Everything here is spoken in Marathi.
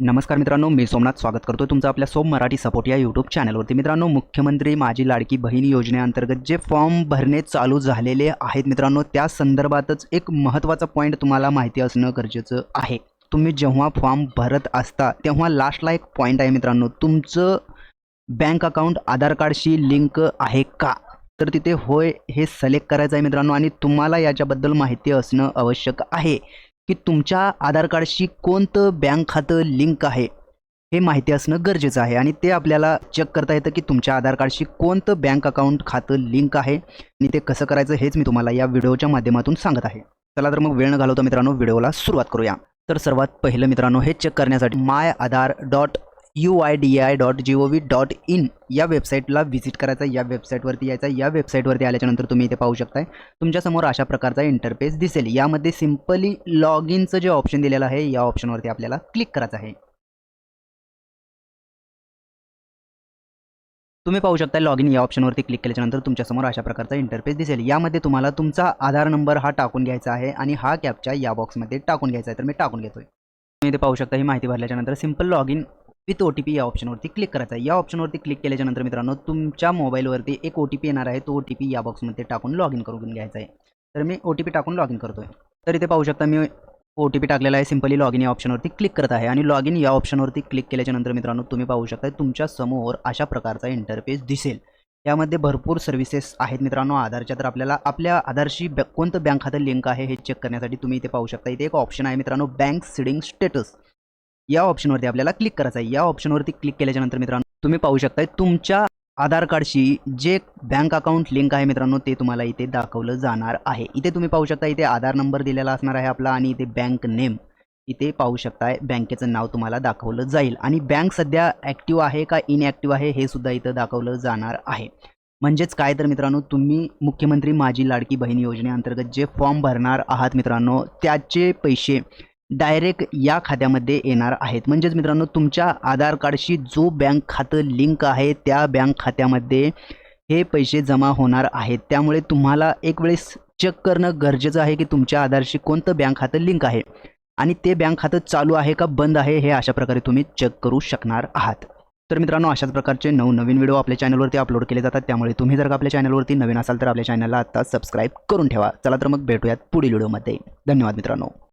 नमस्कार मित्रांनो मी सोमनाथ स्वागत करतो तुमचं आपल्या सोम मराठी सपोर्ट या यूट्यूब चॅनलवरती मित्रांनो मुख्यमंत्री माझी लाडकी बहीण योजनेअंतर्गत जे फॉर्म भरणे चालू झालेले आहेत मित्रांनो त्या संदर्भातच एक महत्त्वाचा पॉईंट तुम्हाला माहिती असणं गरजेचं आहे. तुम्ही जेव्हा फॉर्म भरत असता तेव्हा लास्टला एक पॉईंट आहे मित्रांनो. तुमचं बँक अकाउंट आधार कार्डशी लिंक आहे का? तर तिथे होय हे सिलेक्ट करायचं आहे मित्रांनो आणि तुम्हाला याच्याबद्दल माहिती असणं आवश्यक आहे. की तुमच्या आधार कार्डशी कोणतं बँक खातं लिंक आहे हे माहिती असणं गरजेचं आहे. आणि ते आपल्याला चेक करता येतं की तुमच्या आधार कार्डशी कोणतं बँक अकाउंट खातं लिंक आहे आणि ते कसं करायचं हेच मी तुम्हाला या व्हिडिओच्या माध्यमातून सांगत आहे. चला तर मग वेळ न घालवता मित्रांनो व्हिडिओला सुरुवात करूया. तर सर्वात पहिलं मित्रांनो हे चेक करण्यासाठी my Aadhaar dot U I D I dot G O V dot in या वेबसाईटला व्हिजिट करायचा या वेबसाईटवरती यायचा या वेबसाईटवरती आल्याच्यानंतर तुम्ही इथे पाहू शकताय. तुमच्यासमोर अशा प्रकारचा इंटरफेस दिसेल. यामध्ये सिम्पली लॉग इनचं जे ऑप्शन दिलेलं आहे या ऑप्शनवरती आपल्याला क्लिक करायचं आहे. तुम्ही पाहू शकता लॉग इन या ऑप्शनवरती क्लिक केल्याच्यानंतर तुमच्यासमोर अशा प्रकारचा इंटरफेस दिसेल. यामध्ये तुम्हाला तुमचा आधार नंबर हा टाकून घ्यायचा आहे आणि हा कॅपच्या या बॉक्समध्ये टाकून घ्यायचा आहे. तर मी टाकून घेतोय. तुम्ही इथे पाहू शकता ही माहिती भरल्याच्यानंतर simple log in with O T P या ऑप्शनवरती क्लिक करायचा आहे. या ऑप्शनवरती क्लिक केल्याच्यानंतर मित्रांनो तुमच्या मोबाईलवरती एक ओ टी पी येणार आहे. तो ओ टी पी या बॉक्समध्ये टाकून लॉग इन करून घ्यायचा आहे. तर मी ओ टी पी टाकून लॉग इन करतो आहे तर इथे पाहू शकता मी ओ टी पी टाकलेला आहे. सिम्पली लॉग इन या ऑप्शनवरती क्लिक करत आहे. आणि लॉग इन या ऑप्शनवरती क्लिक केल्याच्यानंतर मित्रांनो तुम्ही पाहू शकता तुमच्यासमोर अशा प्रकारचा इंटरफेस दिसेल. यामध्ये भरपूर सर्व्हिसेस आहेत मित्रांनो. आधारच्या तर आपल्याला आपल्या आधारशी बॅ कोणतं बँक खातं लिंक आहे हे चेक करण्यासाठी तुम्ही इथे पाहू शकता. इथे एक ऑप्शन आहे मित्रांनो बँक सिडिंग स्टेटस या ऑप्शनवरती आपल्याला क्लिक करायचं आहे. या ऑप्शनवरती क्लिक केल्याच्यानंतर मित्रांनो तुम्ही पाहू शकताय तुमच्या आधार कार्डशी जे बँक अकाउंट लिंक आहे मित्रांनो ते तुम्हाला इथे दाखवलं जाणार आहे. इथे तुम्ही पाहू शकता इथे आधार नंबर दिलेला असणार आहे आपला आणि इथे बँक नेम इथे पाहू शकताय बँकेचं नाव तुम्हाला दाखवलं जाईल. आणि बँक सध्या ॲक्टिव्ह आहे का इनॲक्टिव्ह आहे हे सुद्धा इथं दाखवलं जाणार आहे. म्हणजेच काय तर मित्रांनो तुम्ही मुख्यमंत्री माझी लाडकी बहीण योजनेअंतर्गत जे फॉर्म भरणार आहात मित्रांनो त्याचे पैसे डायरेक्ट या खात्यामध्ये येणार आहेत. म्हणजेच मित्रांनो तुमच्या आधार कार्डशी जो बँक खातं लिंक आहे त्या बँक खात्यामध्ये हे पैसे जमा होणार आहेत. त्यामुळे तुम्हाला एक वेळेस चेक करणं गरजेचं आहे की तुमच्या आधारशी कोणतं बँक खातं लिंक आहे. आणि ते बँक खातं चालू आहे का बंद आहे हे अशा प्रकारे तुम्ही चेक करू शकणार आहात. तर मित्रांनो अशाच प्रकारचे नवनवीन व्हिडिओ आपल्या चॅनलवरती अपलोड केले जातात. त्यामुळे तुम्ही जर का आपल्या चॅनलवरती नवीन असाल तर आपल्या चॅनलला आता सबस्क्राईब करून ठेवा. चला तर मग भेटूयात पुढील व्हिडिओमध्ये. धन्यवाद मित्रांनो.